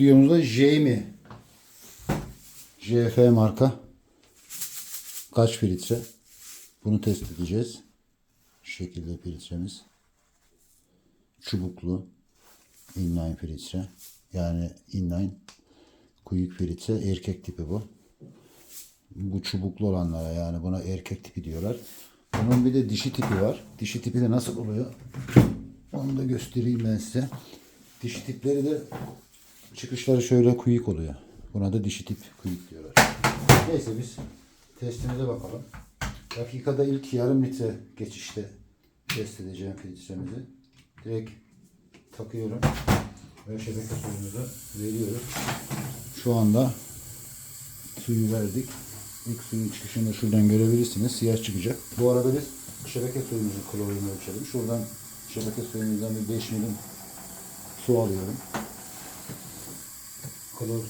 Videomuzda Jamie JF marka kaç filtre bunu test edeceğiz. Şu şekilde filtremiz çubuklu inline filtre yani inline kuyuk filtre erkek tipi bu. Bu çubuklu olanlara yani buna erkek tipi diyorlar. Bunun bir de dişi tipi var. Dişi tipi de nasıl oluyor? Onu da göstereyim ben size. Dişi tipleri de çıkışları şöyle kuyuk oluyor. Buna da dişi tip kuyuk diyorlar. Neyse biz testimize bakalım. Dakikada ilk yarım litre geçişte test edeceğim filtremizi. Direkt takıyorum. Ve şebeke suyumuzu veriyoruz. Şu anda suyu verdik. İlk suyun çıkışını şuradan görebilirsiniz. Siyah çıkacak. Bu arada biz şebeke suyumuzun klorini ölçelim. Şuradan şebeke suyumuzdan bir 5 milim su alıyorum. Klor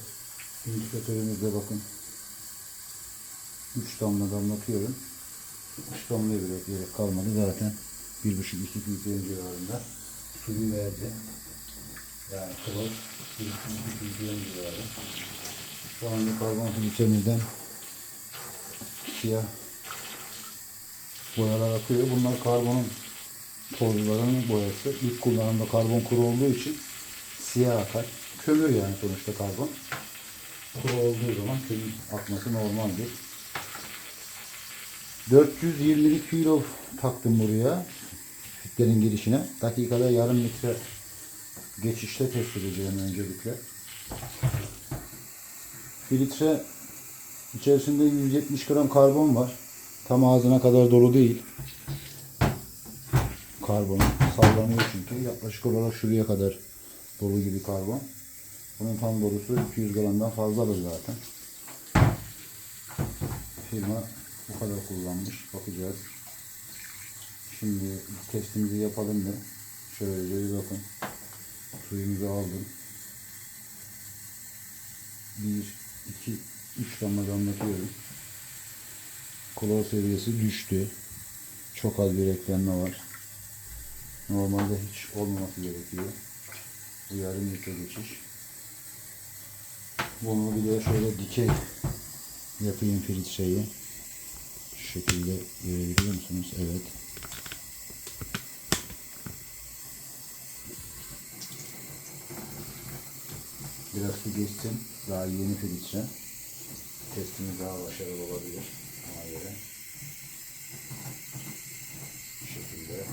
indikatörümüzde bakın. 3 damla damlatıyorum. 3 damlaya bile gerek kalmadı zaten. 1,5-2 filtrenin civarında suyu verdi. Yani klor 1,5-2 filtrenin civarı. Şu anda karbon filtremizden siyah boyalar akıyor. Bunlar karbonun tozlarının boyası. İlk kullanımda karbon kuru olduğu için siyah akar. Kömür yani sonuçta karbon. Kuru olduğu zaman kömür akması normaldir. 420 kilo taktım buraya. Filtrenin girişine. Dakikada yarım litre geçişte test edeceğim öncelikle. Filtre içerisinde 170 gram karbon var. Tam ağzına kadar dolu değil. Karbon sallanıyor çünkü. Yaklaşık olarak şuraya kadar dolu gibi karbon. Bunun tam dolusu 200 gramdan fazladır zaten. Firma bu kadar kullanmış. Bakacağız. Şimdi testimizi yapalım da şöyle bir bakın. Suyumuzu aldım. 1, 2, 3 damla damlatıyorum. Klor seviyesi düştü. Çok az bir eklenme var. Normalde hiç olmaması gerekiyor. Bu yarım geçiş. Bunu bir de şöyle dikey yapayım filtreyi. Şu şekilde görebiliyor musunuz? Evet. Biraz su geçsin. Daha yeni filtre. Testimiz daha başarılı olabilir. Ona göre. Bu şekilde.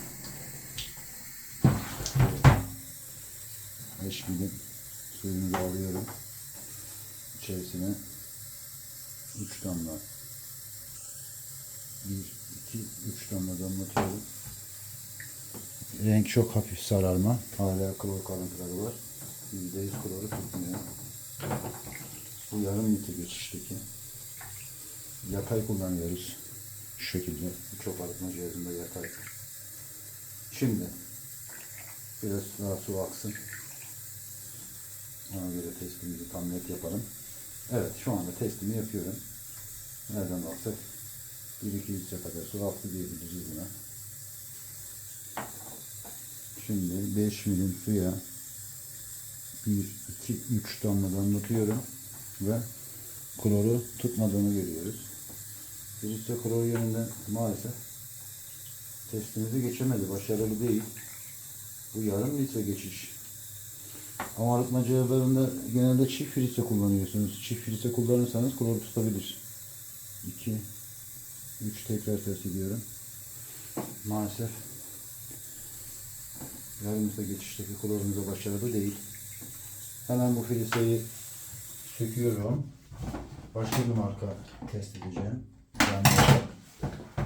5 milim suyumuzu alıyorum. İçerisine 3 damla 1, 2, 3 damla damlatıyorum. Renk çok hafif sararma. Hala klor kalıntıları var. %100 kloru tutmuyor. Bu yarım litre geçişteki. Yatay kullanıyoruz. Şu şekilde. Çok arıtma cihazında yatay. Şimdi biraz daha su aksın. Ona göre testimizi tam net yapalım. Evet şu anda testimi yapıyorum. Nereden baksak 1-2 litre kadar su aktı diyebiliriz buna. Şimdi 5 milim suya 1, 2, 3 damla damlatıyorum ve kloru tutmadığını görüyoruz. Filtre klor yönünden maalesef testimizi geçemedi. Başarılı değil. Bu yarım litre geçiş. Ama arıtma cihazlarında genelde çift filtre kullanıyorsunuz. Çift filtre kullanırsanız klor tutabilir. 2 3 tekrar test ediyorum. Maalesef yarım litre geçişteki klorumuza başarılı değil. Hemen bu filtreyi söküyorum. Başka bir marka test edeceğim. Yani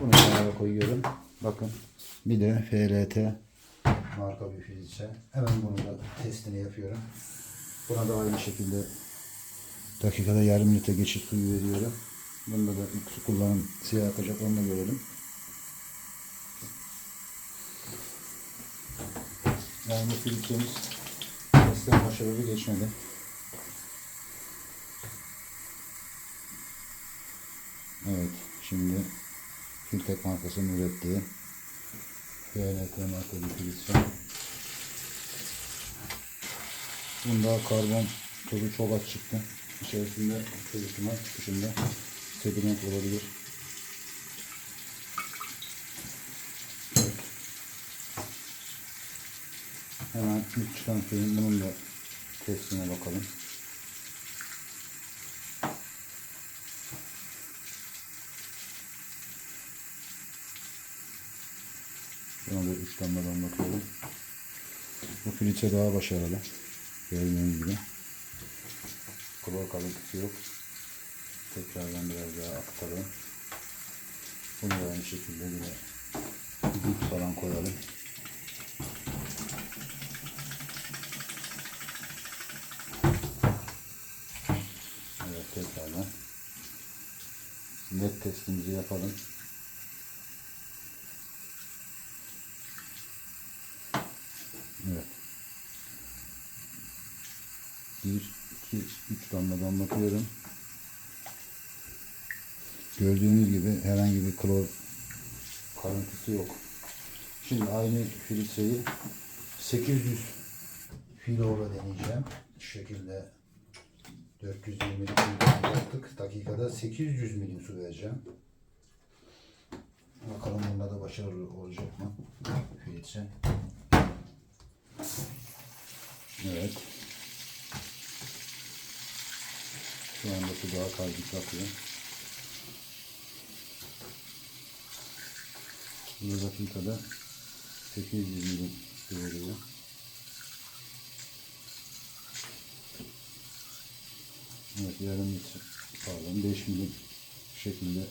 bunu kenara koyuyorum. Bakın bir de FLT marka bir filtre. Hemen bunu da testini yapıyorum. Buna da aynı şekilde dakikada yarım litre geçiş suyu veriyorum. Bunda da ilk su kullanım siyah akacak onu da görelim. Yani bu filtremiz testten başarılı geçmedi. Evet şimdi Filtek markasının ürettiği Marka bir filtre. Bunda karbon Tozu çok az çıktı. İçerisinde çocukluğuma çıkışında sediment olabilir. Evet. Hemen ilk çıkan suyun bunun da testine bakalım. Şuna da 3 damla damlatıyorum. Bu filtre daha başarılı. Gördüğünüz gibi. Klor kalıntısı yok. Tekrardan biraz daha aktaralım. Bunu da aynı şekilde yine dip falan koyalım. Evet tekrardan net testimizi yapalım. Evet. Bir, iki, üç damla damlatıyorum. Gördüğünüz gibi herhangi bir klor kalıntısı yok. Şimdi aynı filtreyi 800 filola deneyeceğim. Şu şekilde 420 litre yaptık. Dakikada 800 milim su vereceğim. Bakalım bunda da başarılı olacak mı? Filtre. Evet. Şu anda su daha kalbik akıyor. Bu dakikada 800 milim veriyor. Evet yarım litre pardon 5 milim şeklinde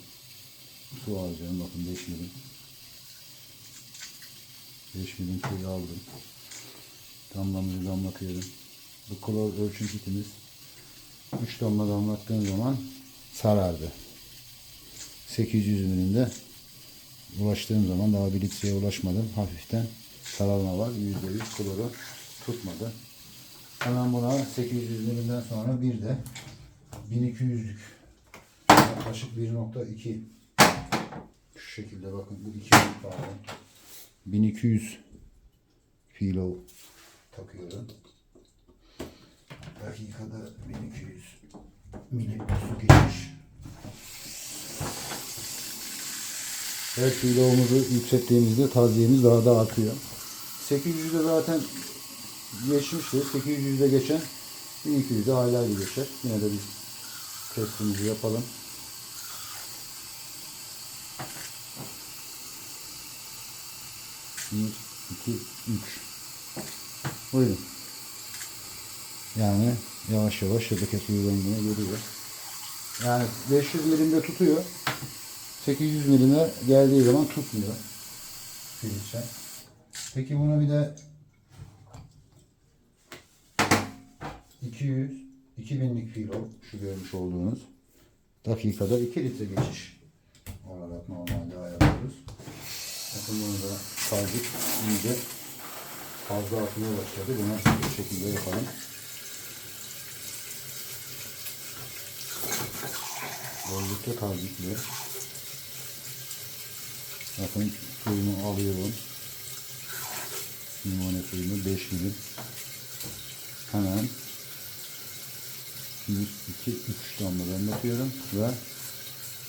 su alacağım. Bakın 5 milim. 5 milim suyu aldım. Damlamızı damlatıyorum. Bu klor ölçüm kitimiz 3 damla damlattığım zaman sarardı. 800 milimde ulaştığım zaman daha bir litreye ulaşmadım. Hafiften sararma var. %100 kloru tutmadı. Hemen buna 800 milimden sonra bir de 1200'lük yaklaşık 1.2 şu şekilde bakın bu 2 pardon 1200 kilo takıyorum. Dakikada 1200 milim su geçmiş. Her kilomuzu yükselttiğimizde taziyemiz daha da artıyor. 800'de zaten geçmişti. 800'de geçen 1200'de hala bir geçer. Yine de biz testimizi yapalım. Bir, iki, üç. Buyurun. Yani yavaş yavaş şebeke suyu rengine geliyor. Yani 500 milimde tutuyor. 800 milime geldiği zaman tutmuyor. Filtre. Peki bunu bir de 200 2000'lik filo şu görmüş olduğunuz dakikada 2 litre geçiş olarak normalde ayarlıyoruz. Bakın bunu da kaldık iyice fazla atmaya başladı. Bunu bu şekilde yapalım. Oldukça tazikli. Bakın suyumu alıyorum. Limone suyunu 5 milim. Hemen 1, 2, 3 damla damlatıyorum ve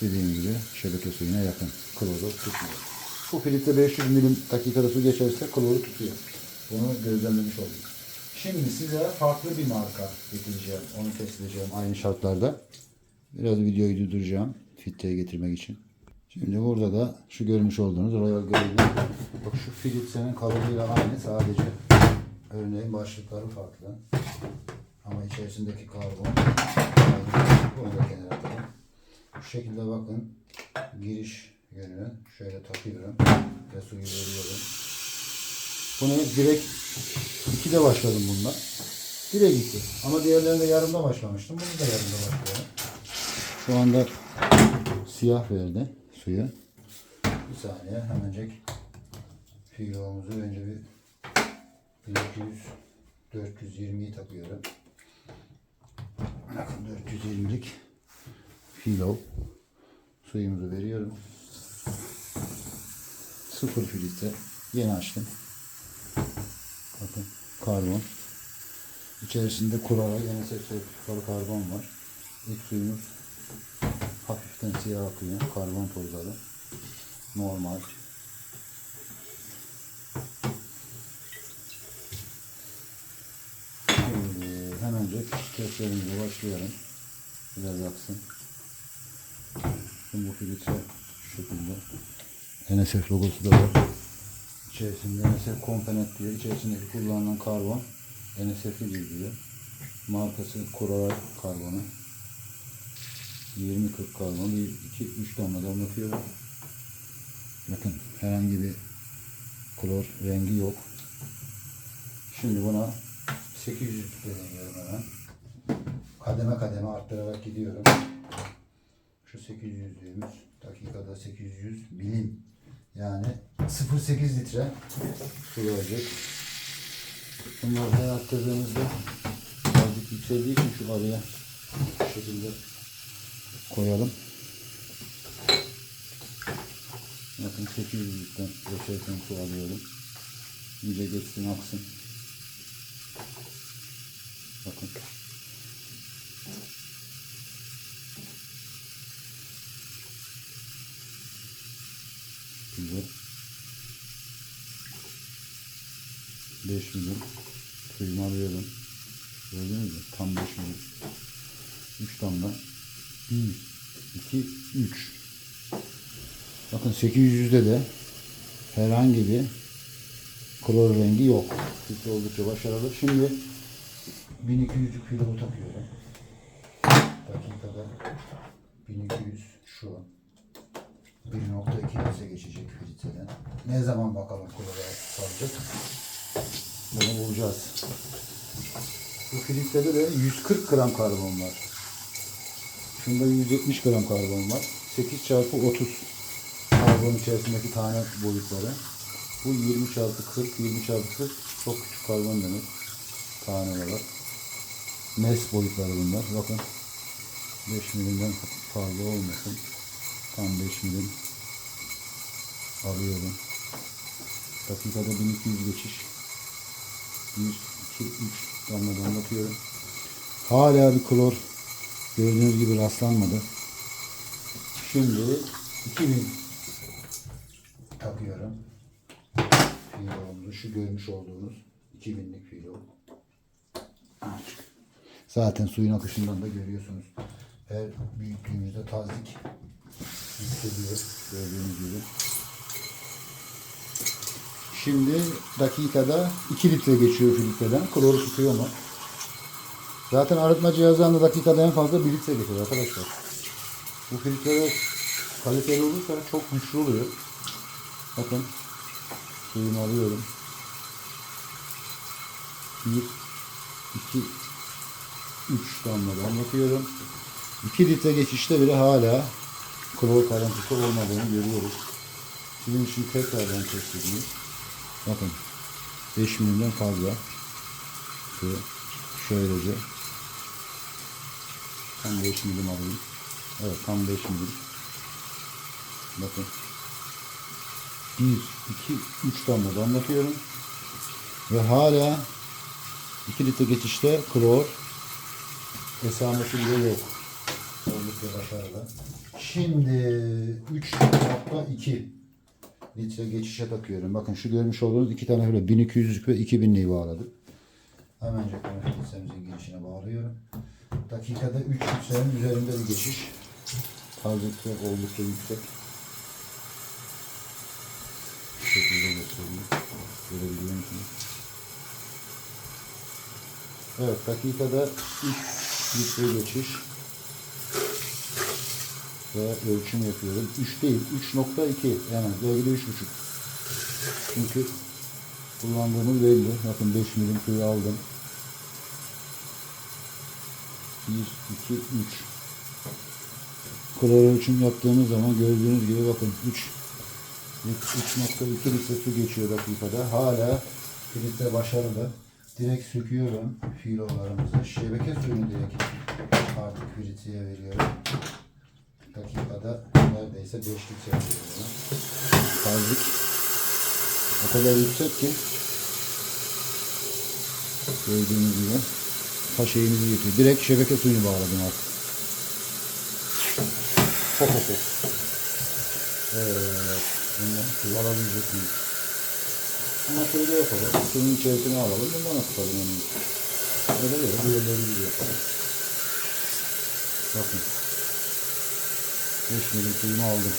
dediğim gibi şebeke suyuna yakın. Kloru tutmuyor. Bu filtre 500 milim dakikada su geçerse kloru tutuyor. Bunu gözlemlemiş olduk. Şimdi size farklı bir marka getireceğim. Onu test edeceğim aynı şartlarda. Biraz videoyu durduracağım filtreye getirmek için. Şimdi burada da şu görmüş olduğunuz Royal Grey'in bak şu filtrenin kalıbıyla aynı sadece örneğin başlıkları farklı. Ama içerisindeki karbon. Bunu da kenara atalım. Bu şekilde bakın giriş yönü şöyle takıyorum ve suyu veriyorum. Bunu direkt ikide başladım bununla. Bire gitti. Ama diğerlerinde yarımda başlamıştım. Bunu da yarımda başlıyorum. Şu anda siyah verdi suyu. Bir saniye hemencek filomuzu önce bir 400 420'yi takıyorum. Bakın 420'lik filo suyumuzu veriyorum. Sıfır filtre. Yeni açtım. Bakın karbon. İçerisinde kurarak NSF sertifikalı karbon var. İlk suyumuz hafiften siyah akıyor. Karbon tozları. Normal. Şimdi hemencek testlerimize başlayalım. Biraz aksın. Şimdi bu filtre şu şekilde. NSF logosu da var. İçerisinde NSF komponent diyor. İçerisindeki kullanılan karbon NSF'i bildirir. Markası Coral karbonu. 20-40 karbon. 2-3 damla damlatıyor. Bakın herhangi bir klor rengi yok. Şimdi buna 800 litre deniyorum hemen. Kademe kademe arttırarak gidiyorum. Şu 800'lüğümüz dakikada 800 milim yani 0.8 litre su verecek. Bunları her arttırdığımızda birazcık yükseldiği için şu araya şu şekilde koyalım. Bakın 800'lükten geçerken su alıyorum. İyice geçsin aksın. Bakın. 5 milim suyumu alıyorum. Gördünüz mü? Tam 5 milim. 3 damla. 1, 2, 3. Bakın 800'de de herhangi bir klor rengi yok. Filtre oldukça başarılı. Şimdi 1200'lük filtre takıyorum. Dakikada 1200 şu 1.2 litre geçecek filtreden. Ne zaman bakalım klora kalacak? Bunu bulacağız. Bu filtrede de 140 gram karbon var. Şunda 170 gram karbon var. 8 çarpı 30 karbon içerisindeki tane boyutları. Bu 20 çarpı 40, 20 çarpı 40 çok küçük karbon demek. Tane olarak. Mes boyutları bunlar. Bakın 5 milimden fazla olmasın. Tam 5 milim alıyorum. Dakikada 1200 geçiş. 1, 2, 3 damla damlatıyorum. Hala bir klor gördüğünüz gibi rastlanmadı. Şimdi 2000 takıyorum. Filomuzu şu görmüş olduğunuz 2000'lik filo. Zaten suyun akışından da görüyorsunuz. Her büyüklüğümüzde tazik hissediyor gördüğünüz gibi. Şimdi dakikada 2 litre geçiyor filtreden. Kloru tutuyor mu? Zaten arıtma cihazlarında dakikada en fazla 1 litre geçiyor arkadaşlar. Bu filtreler kaliteli olursa çok güçlü oluyor. Bakın suyumu alıyorum. 1 2 3 damla damlatıyorum. 2 litre geçişte bile hala klor kalıntısı olmadığını görüyoruz. Şimdi şimdi tekrardan test edeyim. Bakın 5 milimden fazla. Şöyle, şöylece. Tam 5 milim alayım. Evet tam 5 milim. Bakın. 1, 2, 3 damla damlatıyorum. Ve hala 2 litre geçişte klor esamesi bile yok. Oldukça başarılı. Şimdi 3.2 litre geçişe takıyorum. Bakın şu görmüş olduğunuz iki tane böyle 1200'lük ve 2000'liği bağladık. Hemen litsemizin girişine bağlıyorum. Dakikada 3 litrenin üzerinde bir geçiş. Tarzlıkta oldukça yüksek. Şu şekilde göstereyim. Görebiliyor musunuz? Evet dakikada 3 litre geçiş ve ölçüm yapıyorum. 3 değil, 3.2 yani belki de 3.5. Çünkü kullandığımız belli. Bakın 5 milim suyu aldım. 1, 2, 3. Klor ölçüm yaptığımız zaman gördüğünüz gibi bakın 3 3.2 litre su geçiyor dakikada. Hala filtre başarılı. Direkt söküyorum filolarımızı. Şebeke suyunu direkt artık filtreye veriyorum dakikada neredeyse 5 litre veriyor Tazik o kadar yüksek ki gördüğünüz gibi ta şeyimizi getiriyor. Direkt şebeke suyunu bağladım artık. Hop hop hop. Evet. Bundan su alabilecek miyiz? Ama şöyle yapalım. Suyun içerisine alalım. Bundan atalım. Öyle böyle. Diğerleri gibi yapalım. Bakın. 5 milim suyumu aldım.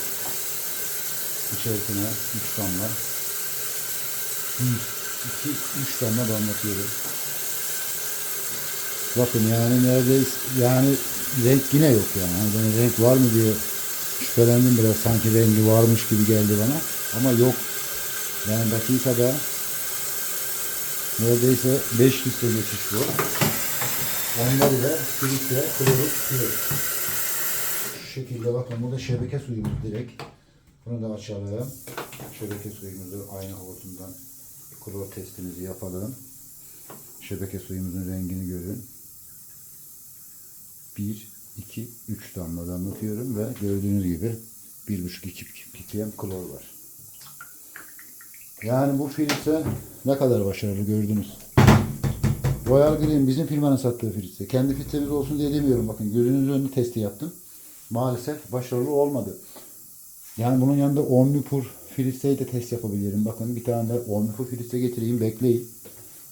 İçerisine 3 damla. 2 3 damla damlatıyorum. Bakın yani neredeyse yani renk yine yok yani. Hani ben renk var mı diye şüphelendim biraz sanki rengi varmış gibi geldi bana. Ama yok. Yani dakikada neredeyse 5 litre geçiş bu. Onları da filtre kıvırıp tutuyor. Şekilde bakın burada şebeke suyumuz direkt. Bunu da açalım. Şebeke suyumuzu aynı hortumdan klor testimizi yapalım. Şebeke suyumuzun rengini görün. 1, 2, 3 damla damlatıyorum ve gördüğünüz gibi 1,5-2 ppm klor var. Yani bu filtre ne kadar başarılı gördünüz. Royal Green bizim firmanın sattığı filtre. Kendi filtremiz olsun diye demiyorum. Bakın gözünüzün önünde testi yaptım. Maalesef başarılı olmadı. Yani bunun yanında Omnipur filtreyi de test yapabilirim. Bakın bir tane de Omnipur filtre getireyim. Bekleyin.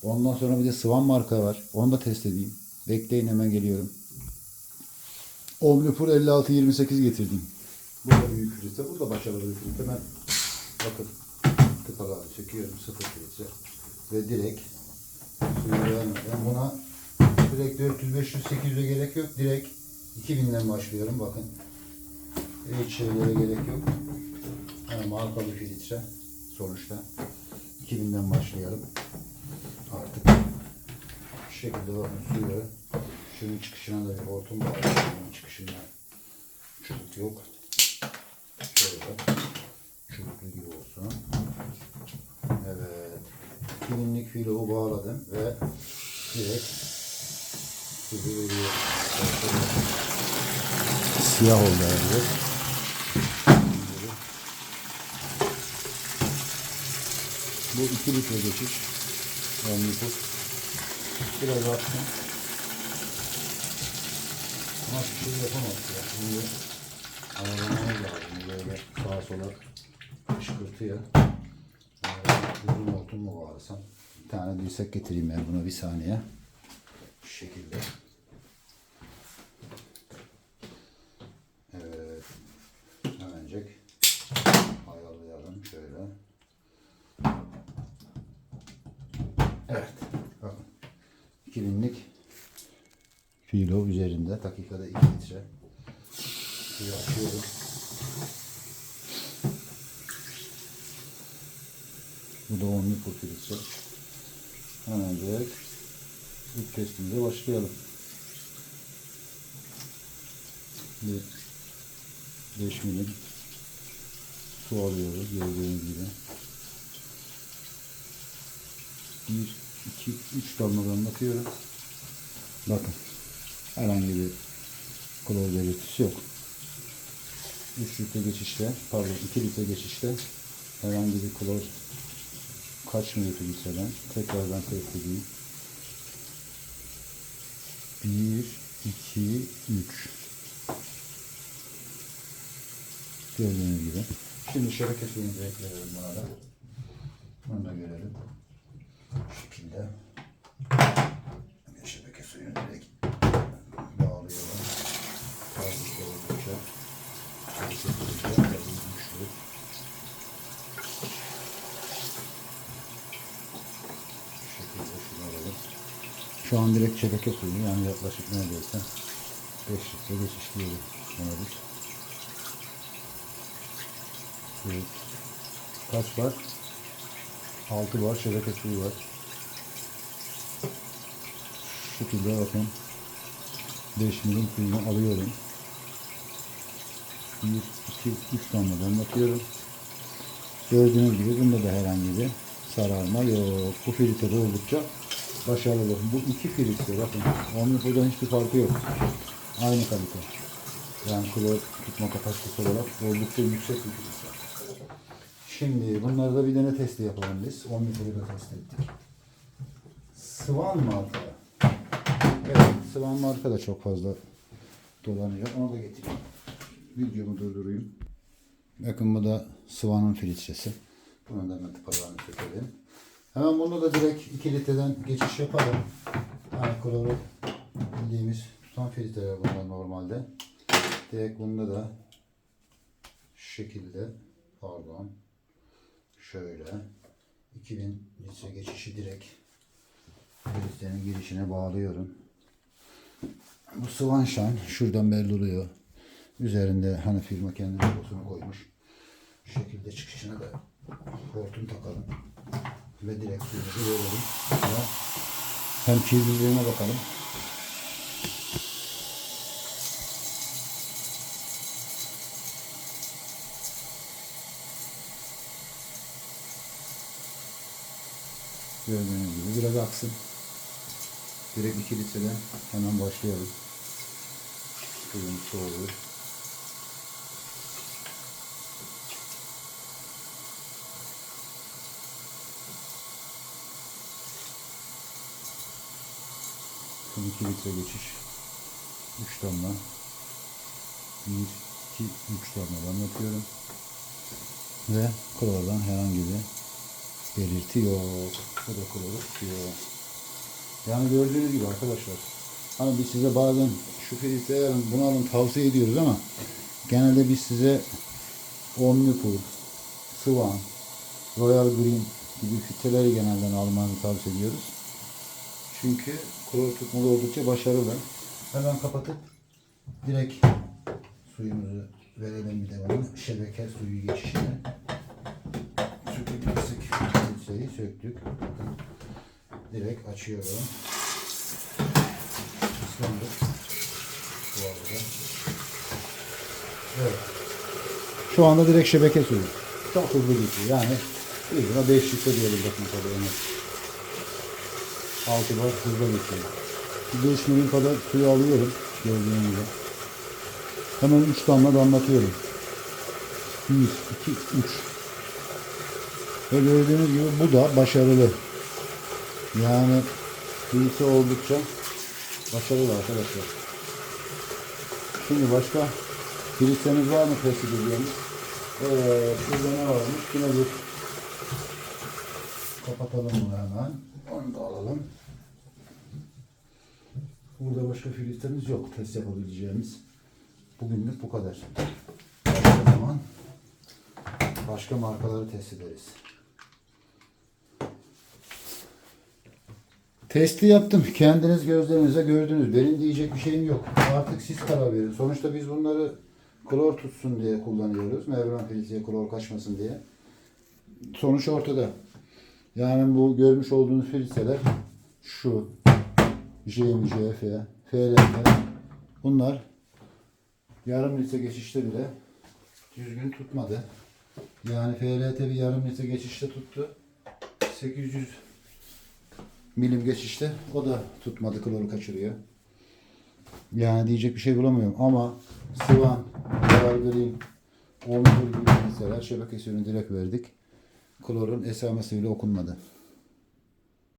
Ondan sonra bir de Swan marka var. Onu da test edeyim. Bekleyin hemen geliyorum. Omnipur 5628 getirdim. Bu da büyük filtre. Bu da başarılı bir filtre. Ben bakın tıkaları çekiyorum. Sıfır filtre. Ve direkt suyu vermeden buna direkt 400, 500, 800'e gerek yok. Direkt 2000'den başlıyorum. Bakın. Hiç şeylere gerek yok. Yani markalı filtre sonuçta. 2000'den başlayalım. Artık şu şekilde bakın suyu şunun çıkışına da bir hortum var. Şunun çıkışında çubuk yok. Şöyle çubuklu gibi olsun. Evet. 2000'lik filovu bağladım ve direkt suyu veriyor. Siyah oldu herhalde. Bu 2 litre geçiş. Omnipur. Biraz atsın. Ama bir şey yapamaz ya. Şimdi ayarlamamız lazım. Böyle sağa sola kışkırtıyor. Ee, Uzun hortum mu bağlasam? Bir tane dirsek getireyim ben buna bir saniye. Şu şekilde. Evet. Hemencek ayarlayalım şöyle. Evet. Bakın. 2000'lik filo üzerinde dakikada 2 litre. Suyu açıyorum. Bu da 10 litre filtre. Hemencek ilk testimize başlayalım. Bir 5 milim su alıyoruz gördüğünüz gibi. 1, 2, 3 damla damlatıyorum. Bakın. Herhangi bir klor belirtisi yok. 3 litre geçişte, pardon 2 litre geçişte herhangi bir klor kaçmıyor filtreden. Tekrardan test edeyim. 1, 2, 3. Gördüğünüz gibi. Şimdi şebeke suyumuzu ekleyelim buna da. Bunu da görelim. Şekilde. Bir şebeke suyunu direkt bağlıyorum. Fazla oldukça. Yumuşuyor. Şu an direkt şebeke suyu yani yaklaşık neredeyse 5 litre. Buna biz. Evet. Kaç var? 6 var. Şebeke suyu var. Şu şekilde bakın. 5 milim suyunu alıyorum. 1, 2, 3 damla damlatıyorum. Gördüğünüz gibi bunda da herhangi bir sararma yok. Bu filtre oldukça başarılı. Bu iki filtre bakın. Onun buradan hiçbir farkı yok. Aynı kalite. Yani klor tutma kapasitesi olarak oldukça yüksek bir filtre. Şimdi bunları da bir dene testi yapalım biz. 10 litreyi de test ettik. Swan marka. Evet. Sıvan marka da çok fazla dolanıyor. Onu da getireyim. Videomu durdurayım. Bakın bu da Sıvan'ın filtresi. Bunun da hemen tıpalarını sökelim. Hemen bunu da direkt 2 litreden geçiş yapalım. Yani kloru bildiğimiz tutan filtreler bunlar normalde. Direkt bunda da şekilde pardon şöyle 2000 litre geçişi direkt filtrenin girişine bağlıyorum. Bu sıvan şan şuradan belli oluyor. Üzerinde hani firma kendi logosunu koymuş. Şu şekilde çıkışına da hortum takalım. Ve direkt suyumuzu. Ve hem kirliliğine bakalım. Gördüğünüz gibi biraz aksın. Direkt 2 litreden hemen başlayalım. Suyumuz soğuyor. Şimdi 2 litre geçiş. 3 damla. 1, 2, 3 damla damlatıyorum. Ve klordan herhangi bir belirti yok. Bu da kloru tutuyor. Yani gördüğünüz gibi arkadaşlar. Hani biz size bazen şu filtreyi alın, bunu alın tavsiye ediyoruz ama genelde biz size Omnipur, Swan, Royal Green gibi filtreleri genelden almanızı tavsiye ediyoruz. Çünkü klor tutmalı oldukça başarılı. Hemen kapatıp direkt suyumuzu verelim bir de bunu. Şebeke suyu geçişine. Söküp filtreyi söktük. Direkt açıyorum. Islandık. Bu arada. Evet. Şu anda direkt şebeke suyu. Çok hızlı geçiyor. Yani bir lira 5 litre diyelim bakın tabii onu. 6 bar hızla. Bir 5 milim kadar suyu alıyorum. Gördüğünüz gibi. Hemen 3 damla damlatıyorum. 1, 2, 3. Ve gördüğünüz gibi bu da başarılı. Yani filtre oldukça başarılı arkadaşlar. Şimdi başka filtreniz var mı test edeceğimiz? Evet, şurada ne varmış? Yine bir kapatalım bunu hemen. Onu da alalım. Burada başka filtremiz yok test yapabileceğimiz. Bugünlük bu kadar. Başka zaman başka markaları test ederiz. Testi yaptım. Kendiniz gözlerinizle gördünüz. Benim diyecek bir şeyim yok. Artık siz karar verin. Sonuçta biz bunları klor tutsun diye kullanıyoruz. Mevran filtreye klor kaçmasın diye. Sonuç ortada. Yani bu görmüş olduğunuz filtreler şu JMCF, FLF bunlar yarım litre geçişte bile düzgün tutmadı. Yani FLT bir yarım litre geçişte tuttu. 800 milim geçişte o da tutmadı kloru kaçırıyor. Yani diyecek bir şey bulamıyorum ama Sıvan, Royal Green, Olmur gibi filtreler şebeke suyunu direkt verdik. Klorun esamesi bile okunmadı.